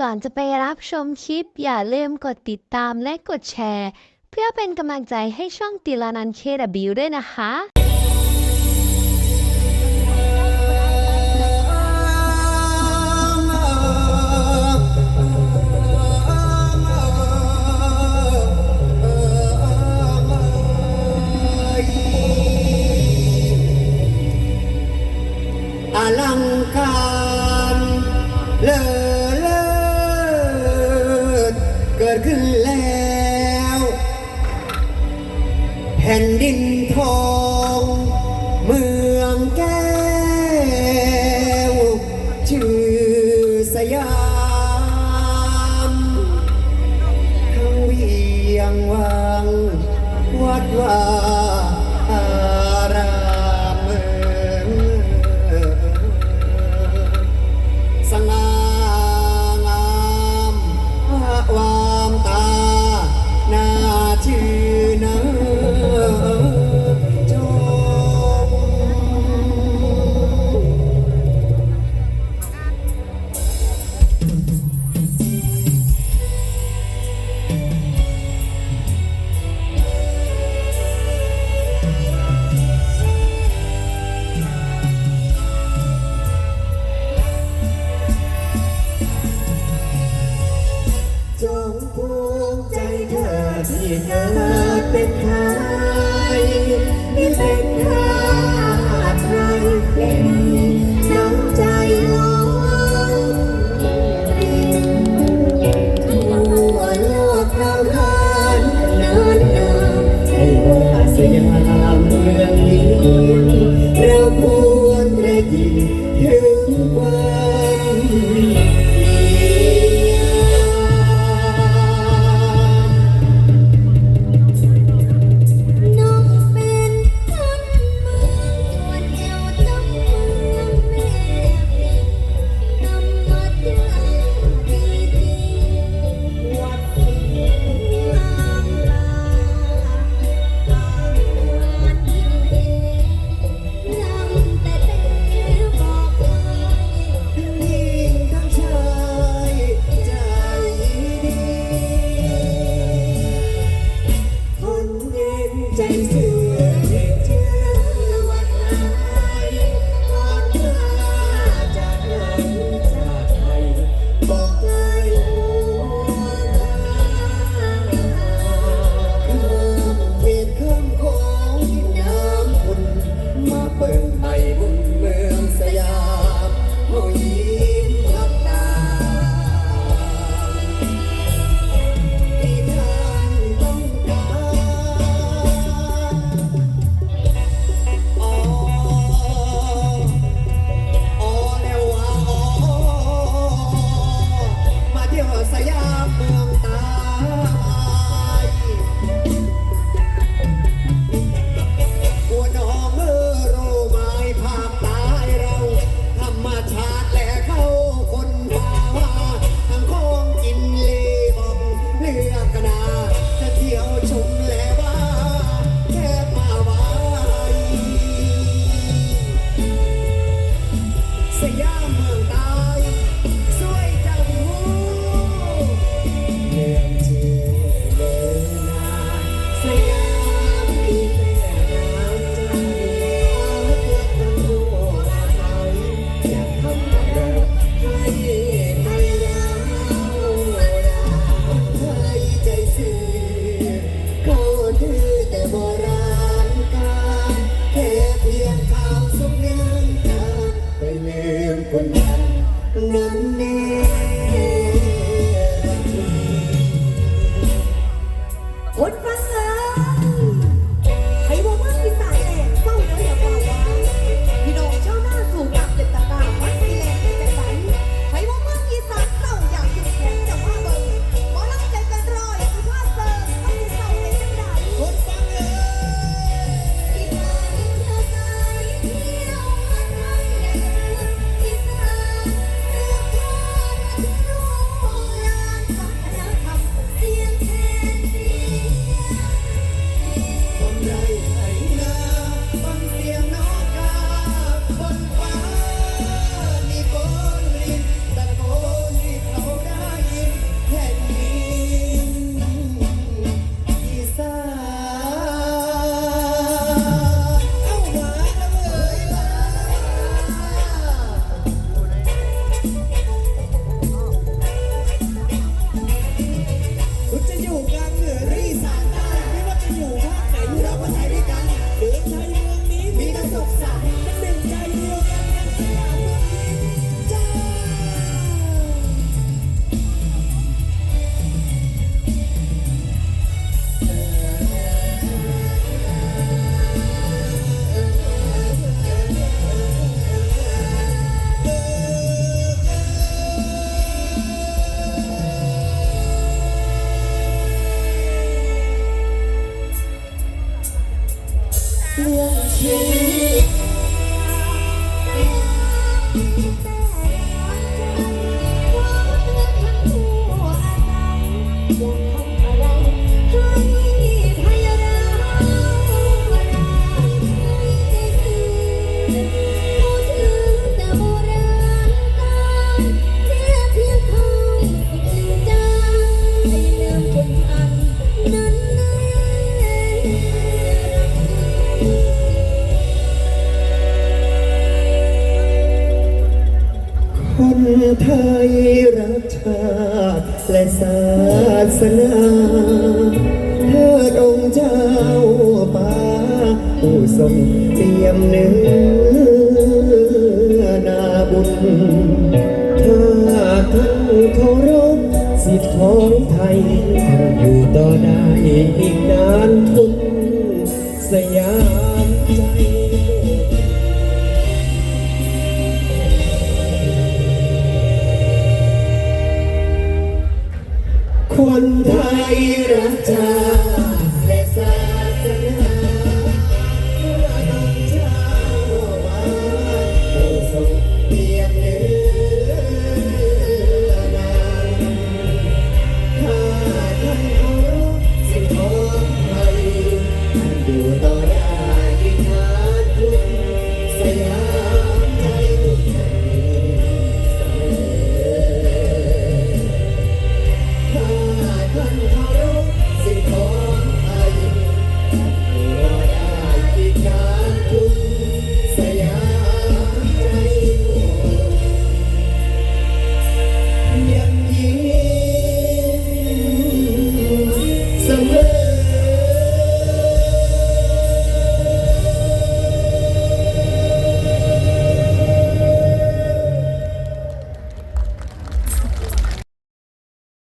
ก่อนจะไปรับชมคลิป อย่าลืมกดติดตามและกดแชร์ เพื่อเป็นกำลังใจให้ช่องติลานันเคดบิวด้วยนะคะ อลังการเลิ เกิดขึ้นแล้ว แผ่นดินทอง เมืองแก้ว ชื่อสยามเขางเวียงวัง วัดวา นาเป็นใครเป็นใคร Thank. และศาสนาเทิดองค์เจ้าป่าผู้ทรงเตรียมเนื้อนาบุญถ้าท่านเคารพสิทธิของไทยท่านอยู่ต่อได้ คนไทย คนเขาเดินต่อ